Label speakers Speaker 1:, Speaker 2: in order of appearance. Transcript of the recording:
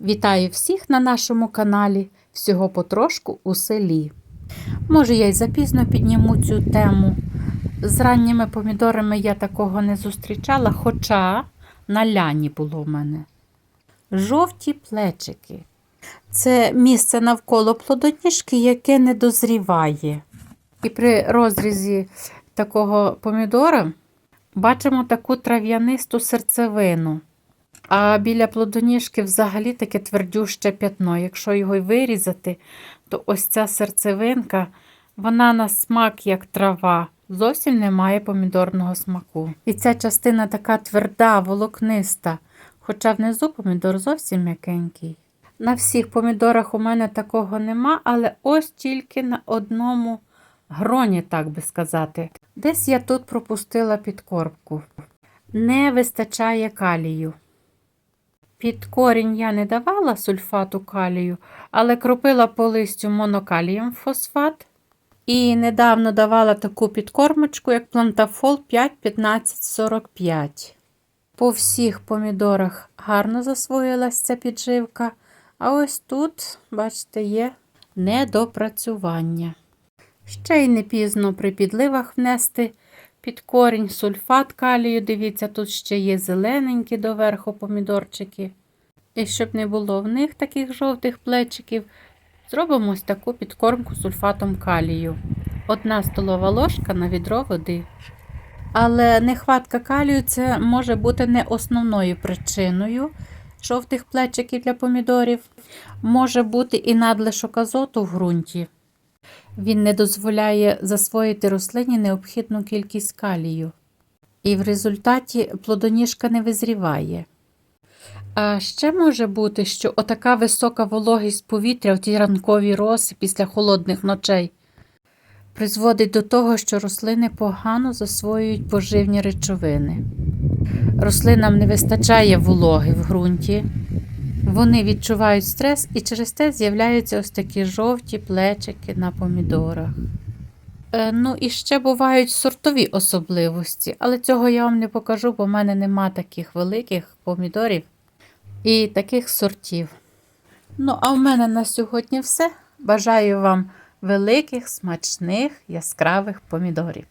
Speaker 1: Вітаю всіх на нашому каналі Всього потрошку у селі. Може, я й запізно підніму цю тему. З ранніми помідорами я такого не зустрічала, хоча на ляні було в мене. Жовті плечики. Це місце навколо плодоніжки, яке не дозріває. І при розрізі такого помідора бачимо таку трав'янисту серцевину. А біля плодоніжки взагалі таке твердюще п'ятно. Якщо його й вирізати, то ось ця серцевинка, вона на смак як трава, зовсім не має помідорного смаку. І ця частина така тверда, волокниста, хоча внизу помідор зовсім м'якенький. На всіх помідорах у мене такого нема, але ось тільки на одному гроні, так би сказати. Десь я тут пропустила підкорбку. Не вистачає калію. Під корінь я не давала сульфату калію, але кропила по листю монокалієм фосфат. І недавно давала таку підкормочку, як плантафол 5-15-45. По всіх помідорах гарно засвоїлась ця підживка, а ось тут, бачите, є недопрацювання. Ще й не пізно при підливах внести під корінь сульфат калію. Дивіться, тут ще є зелененькі доверху помідорчики. І щоб не було в них таких жовтих плечиків, зробимо ось таку підкормку сульфатом калію. Одна столова ложка на відро води. Але нехватка калію це може бути не основною причиною жовтих плечиків для помідорів. Може бути і надлишок азоту в ґрунті. Він не дозволяє засвоїти рослині необхідну кількість калію. І в результаті плодоніжка не визріває. А ще може бути, що отака висока вологість повітря в ті ранкові роси після холодних ночей призводить до того, що рослини погано засвоюють поживні речовини. Рослинам не вистачає вологи в ґрунті, вони відчувають стрес і через те з'являються ось такі жовті плечики на помідорах. Е, ну і ще бувають сортові особливості, але цього я вам не покажу, бо в мене нема таких великих помідорів і таких сортів. Ну, а в мене на сьогодні все. Бажаю вам великих, смачних, яскравих помідорів.